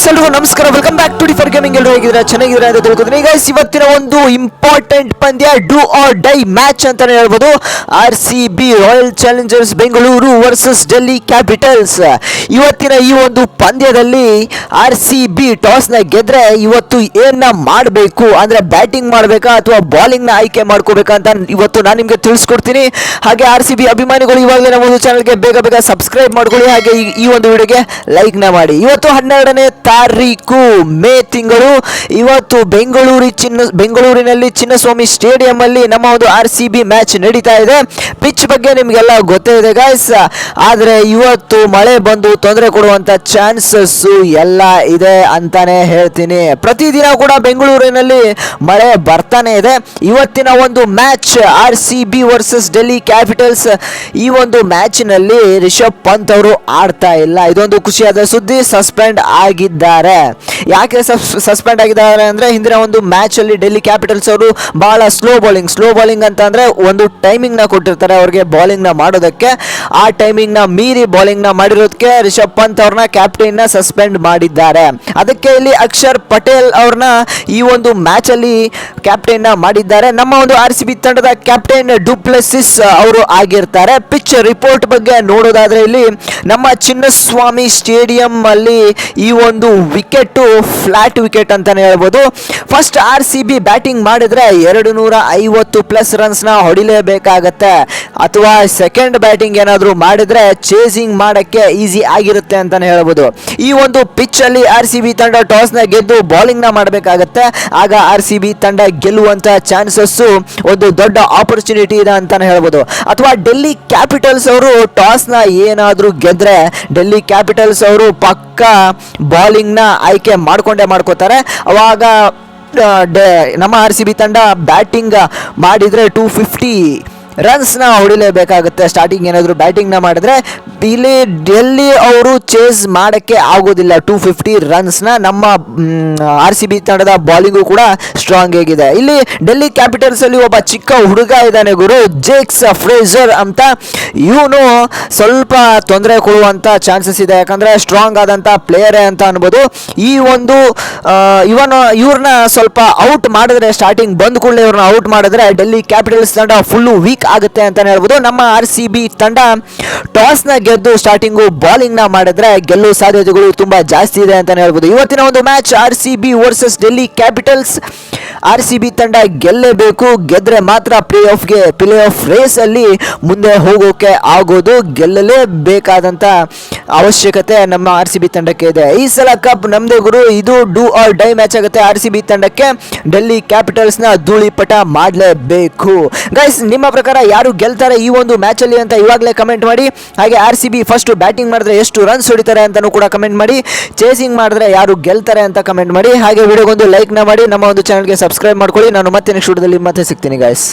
Guys ಎಲ್ರಿಗೂ ನಮಸ್ಕಾರ. Welcome back to differ gaming ಎಲ್ಲರೂ ಹೇಗಿದ್ರೆ ಚೆನ್ನಾಗಿದ್ರೆ ಅಂತ ತಿಳ್ಕೊತೀನಿ. ಗೈಸ್ ಇವತ್ತಿನ ಒಂದು ಇಂಪಾರ್ಟೆಂಟ್ ಪಂದ್ಯ ಡೂ ಆರ್ ಡೈ ಮ್ಯಾಚ್ ಅಂತಾನೆ ಹೇಳ್ಬೋದು. R C B royal challengers Bengaluru versus Delhi capitals ಇವತ್ತಿನ ಈ ಒಂದು ಪಂದ್ಯದಲ್ಲಿ ಆರ್ ಸಿ ಬಿ ಟಾಸ್ನ ಗೆದ್ರೆ ಇವತ್ತು ಏನ ಮಾಡಬೇಕು? ಅಂದ್ರೆ ಬ್ಯಾಟಿಂಗ್ ಮಾಡಬೇಕಾ ಅಥವಾ ಬಾಲಿಂಗ್ನ ಆಯ್ಕೆ ಮಾಡ್ಕೋಬೇಕಾ ಅಂತ ಇವತ್ತು ನಾನು ನಿಮಗೆ ತಿಳಿಸ್ಕೊಡ್ತೀನಿ. ಹಾಗೆ ಆರ್ ಸಿ ಬಿ ಅಭಿಮಾನಿಗಳು ಇವಾಗಲೇ ನಮ್ಮ ಒಂದು ಚಾನಲ್ಗೆ ಬೇಗ ಬೇಗ ಸಬ್ಸ್ಕ್ರೈಬ್ ಮಾಡ್ಕೊಳ್ಳಿ. ಹಾಗೆ ಈ- ಈ ಒಂದು ವಿಡಿಯೋಗೆ ಲೈಕ್ನ ಮಾಡಿ. ಇವತ್ತು ಹನ್ನೆರಡನೇ ತಾರೀಕು, ಮೇ ತಿಂಗಳು. ಇವತ್ತು ಬೆಂಗಳೂರು ಚಿನ್ನ, ಬೆಂಗಳೂರಿನಲ್ಲಿ ಚಿನ್ನಸ್ವಾಮಿ ಸ್ಟೇಡಿಯಂ ಅಲ್ಲಿ ನಮ್ಮ ಒಂದು ಆರ್ ಸಿ ಬಿ ಮ್ಯಾಚ್ ನಡೀತಾ ಇದೆ. ಪಿಚ್ ಬಗ್ಗೆ ನಿಮಗೆಲ್ಲ ಗೊತ್ತೇ ಇದೆ ಗಾಯ್ಸ್ ಆದರೆ ಇವತ್ತು ಮಳೆ ಬಂದು ತೊಂದರೆ ಕೊಡುವಂತ ಚಾನ್ಸಸ್ ಎಲ್ಲ ಇದೆ ಅಂತಾನೆ ಹೇಳ್ತೀನಿ. ಪ್ರತಿದಿನ ಕೂಡ ಬೆಂಗಳೂರಿನಲ್ಲಿ ಮಳೆ ಬರ್ತಾನೆ ಇದೆ. ಇವತ್ತಿನ ಒಂದು match, R C B versus Delhi capitals ಈ ಒಂದು ಮ್ಯಾಚ್ನಲ್ಲಿ ರಿಷಬ್ ಪಂತ್ ಅವರು ಆಡ್ತಾ ಇಲ್ಲ. ಇದೊಂದು ಖುಷಿಯಾದ ಸುದ್ದಿ, ಸಸ್ಪೆಂಡ್ ಆಗಿದ್ದಾರೆ ಯಾಕೆ ಸಸ್ಪೆಂಡ್ ಆಗಿದ್ದಾರೆ ಅಂದ್ರೆ ಹಿಂದಿನ ಒಂದು ಮ್ಯಾಚ್ ಅಲ್ಲಿ ಡೆಲ್ಲಿ ಕ್ಯಾಪಿಟಲ್ಸ್ ಅವರು ಬಹಳ ಸ್ಲೋ ಬೌಲಿಂಗ್ ಸ್ಲೋ ಬೌಲಿಂಗ್ ಅಂತ ಅಂದ್ರೆ ಒಂದು ಟೈಮಿಂಗ್ನ ಕೊಟ್ಟಿರ್ತಾರೆ ಅವ್ರಿಗೆ ಬೌಲಿಂಗ್ನ ಮಾಡೋದಕ್ಕೆ. ಆ ಟೈಮಿಂಗ್ನ ಮೀರಿ ಬೌಲಿಂಗ್ನ ಮಾಡಿರೋದಕ್ಕೆ ರಿಷಬ್ ಪಂತ್ ಅವ್ರನ್ನ ಕ್ಯಾಪ್ಟನ್ನ ಸಸ್ಪೆಂಡ್ ಮಾಡಿದ್ದಾರೆ. ಅದಕ್ಕೆ ಇಲ್ಲಿ ಅಕ್ಷರ್ ಪಟೇಲ್ ಅವ್ರನ್ನ ಈ ಒಂದು ಮ್ಯಾಚ್ ಅಲ್ಲಿ ಕ್ಯಾಪ್ಟನ್ನ ಮಾಡಿದ್ದಾರೆ. ನಮ್ಮ ಒಂದು ಆರ್ ಸಿ ಬಿ ತಂಡದ ಕ್ಯಾಪ್ಟನ್ ಡುಪ್ಲೆಸಿಸ್ ಅವರು ಆಗಿರ್ತಾರೆ. ಪಿಚ್ ರಿಪೋರ್ಟ್ ಬಗ್ಗೆ ನೋಡೋದಾದ್ರೆ ಇಲ್ಲಿ ನಮ್ಮ ಚಿನ್ನಸ್ವಾಮಿ ಸ್ಟೇಡಿಯಂ ಅಲ್ಲಿ ಈ ಒಂದು ವಿಕೆಟ್ ಫ್ಲಾಟ್ ವಿಕೆಟ್ ಅಂತಾನೆ ಹೇಳ್ಬೋದು. First R C B batting ಮಾಡಿದ್ರೆ ಎರಡು ನೂರ ಐವತ್ತು ಪ್ಲಸ್ ರನ್ಸ್ನ ಹೊಡಿಲೇಬೇಕಾಗತ್ತೆ. ಅಥವಾ ಸೆಕೆಂಡ್ ಬ್ಯಾಟಿಂಗ್ ಏನಾದರೂ ಮಾಡಿದ್ರೆ ಚೇಸಿಂಗ್ ಮಾಡೋಕ್ಕೆ ಈಸಿ ಆಗಿರುತ್ತೆ ಅಂತಲೇ ಹೇಳ್ಬೋದು. ಈ ಒಂದು ಪಿಚ್ಚಲ್ಲಿ ಆರ್ ಸಿ ಬಿ ತಂಡ ಟಾಸ್ನ ಗೆದ್ದು ಬೌಲಿಂಗ್ನ ಮಾಡಬೇಕಾಗತ್ತೆ. ಆಗ ಆರ್ ಸಿ ಬಿ ತಂಡ ಗೆಲ್ಲುವಂಥ ಚಾನ್ಸಸ್ಸು ಒಂದು ದೊಡ್ಡ ಆಪರ್ಚುನಿಟಿ ಇದೆ ಅಂತಲೇ ಹೇಳ್ಬೋದು. ಅಥವಾ ಡೆಲ್ಲಿ ಕ್ಯಾಪಿಟಲ್ಸ್ ಅವರು ಟಾಸ್ನ ಏನಾದರೂ ಗೆದ್ದರೆ ಡೆಲ್ಲಿ ಕ್ಯಾಪಿಟಲ್ಸ್ ಅವರು ಪಕ್ಕ ಬೌಲಿಂಗ್ ಬಾಲಿಂಗ್ನ ಆಯ್ಕೆ ಮಾಡಿಕೊಂಡೇ ಮಾಡ್ಕೋತಾರೆ. ಅವಾಗ ನಮ್ಮ ಆರ್ ಸಿ ಬಿ ತಂಡ ಬ್ಯಾಟಿಂಗ್ ಮಾಡಿದರೆ ಟೂ ಫಿಫ್ಟಿ ರನ್ಸ್ನ ಹೊಡಿಲೇಬೇಕಾಗುತ್ತೆ. ಸ್ಟಾರ್ಟಿಂಗ್ ಏನಾದರೂ ಬ್ಯಾಟಿಂಗ್ನ ಮಾಡಿದ್ರೆ ಇಲ್ಲಿ ಡೆಲ್ಲಿ ಅವರು ಚೇಸ್ ಮಾಡೋಕ್ಕೆ ಆಗೋದಿಲ್ಲ. ಟೂ ಫಿಫ್ಟಿ ರನ್ಸ್ನ ನಮ್ಮ ಆರ್ ಸಿ ಬಿ ತಂಡದ ಬಾಲಿಂಗು ಕೂಡ ಸ್ಟ್ರಾಂಗ್ ಆಗಿದೆ. ಇಲ್ಲಿ ಡೆಲ್ಲಿ ಕ್ಯಾಪಿಟಲ್ಸ್ ಅಲ್ಲಿ ಒಬ್ಬ ಚಿಕ್ಕ ಹುಡುಗ ಇದ್ದಾನೆ ಗುರು ಜೇಕ್ಸ್ ಫ್ರೇಜರ್ ಅಂತ. ಇವನು ಸ್ವಲ್ಪ ತೊಂದರೆ ಕೊಡುವಂತ ಚಾನ್ಸಸ್ ಇದೆ. ಯಾಕಂದರೆ ಸ್ಟ್ರಾಂಗ್ ಆದಂತ ಪ್ಲೇಯರೇ ಅಂತ ಅನ್ಬೋದು. ಈ ಒಂದು ಇವನು ಇವ್ರನ್ನ ಸ್ವಲ್ಪ ಔಟ್ ಮಾಡಿದ್ರೆ ಸ್ಟಾರ್ಟಿಂಗ್ ಬಂದ ಕೂಡಲೇ ಇವ್ರನ್ನ ಔಟ್ ಮಾಡಿದ್ರೆ ಡೆಲ್ಲಿ ಕ್ಯಾಪಿಟಲ್ಸ್ ತಂಡ ಫುಲ್ಲು ವೀಕ್ ಆಗುತ್ತೆ ಅಂತಲೇ ಹೇಳ್ಬೋದು. ನಮ್ಮ ಆರ್ ಸಿ ಬಿ ತಂಡ ಟಾಸ್ನ ಗೆದ್ದು ಸ್ಟಾರ್ಟಿಂಗು ಬಾಲಿಂಗ್ನ ಮಾಡಿದ್ರೆ ಗೆಲ್ಲುವ ಸಾಧ್ಯತೆಗಳು ತುಂಬ ಜಾಸ್ತಿ ಇದೆ ಅಂತಲೇ ಹೇಳ್ಬೋದು. ಇವತ್ತಿನ ಒಂದು match R C B versus Delhi capitals R C B ತಂಡ ಗೆಲ್ಲೇಬೇಕು ಗೆದ್ರೆ ಮಾತ್ರ ಪ್ಲೇ ಆಫ್ಗೆ ಪ್ಲೇ ಆಫ್ ರೇಸಲ್ಲಿ ಮುಂದೆ ಹೋಗೋಕೆ ಆಗೋದು. ಗೆಲ್ಲಲೇಬೇಕಾದಂತ ಅವಶ್ಯಕತೆ ನಮ್ಮ ಆರ್ ಸಿ ಬಿ ತಂಡಕ್ಕೆ ಇದೆ. ಈ ಸಲ ಕಪ್ ನಮ್ದೇ ಗುರು. ಇದು ಡೂ ಆರ್ ಡೈ ಮ್ಯಾಚ್ ಆಗುತ್ತೆ ಆರ್ ಸಿ ಬಿ ತಂಡಕ್ಕೆ. ಡೆಲ್ಲಿ ಕ್ಯಾಪಿಟಲ್ಸ್ನ ಧೂಳಿಪಟ ಮಾಡಲೇಬೇಕು. ಗೈಸ್, ನಿಮ್ಮ ಪ್ರಕಾರ ಯಾರು ಗೆಲ್ತಾರೆ ಈ ಒಂದು ಮ್ಯಾಚ್ ಅಲ್ಲಿ ಅಂತ ಇವಾಗಲೇ ಕಮೆಂಟ್ ಮಾಡಿ. ಹಾಗೆ R C B first batting ಮಾಡಿದ್ರೆ ಎಷ್ಟು ರನ್ಸ್ ಹೊಡಿತಾರೆ ಅಂತಾನೂ ಕೂಡ ಕಮೆಂಟ್ ಮಾಡಿ. ಚೇಸಿಂಗ್ ಮಾಡಿದ್ರೆ ಯಾರು ಗೆಲ್ತಾರೆ ಅಂತ ಕಮೆಂಟ್ ಮಾಡಿ. ಹಾಗೆ ವಿಡಿಯೋಗೊಂದು ಲೈಕ್ನ ಮಾಡಿ. ನಮ್ಮ ಒಂದು ಚಾನಲ್ಗೆ ಸಬ್ಸ್ಕ್ರೈಬ್ ಮಾಡ್ಕೊಳ್ಳಿ. ನಾನು ಮತ್ತೆ ನೆಕ್ಸ್ಟ್ ವಿಡಿಯೋದಲ್ಲಿ ಮತ್ತೆ ಸಿಗ್ತೀನಿ ಗೈಸ್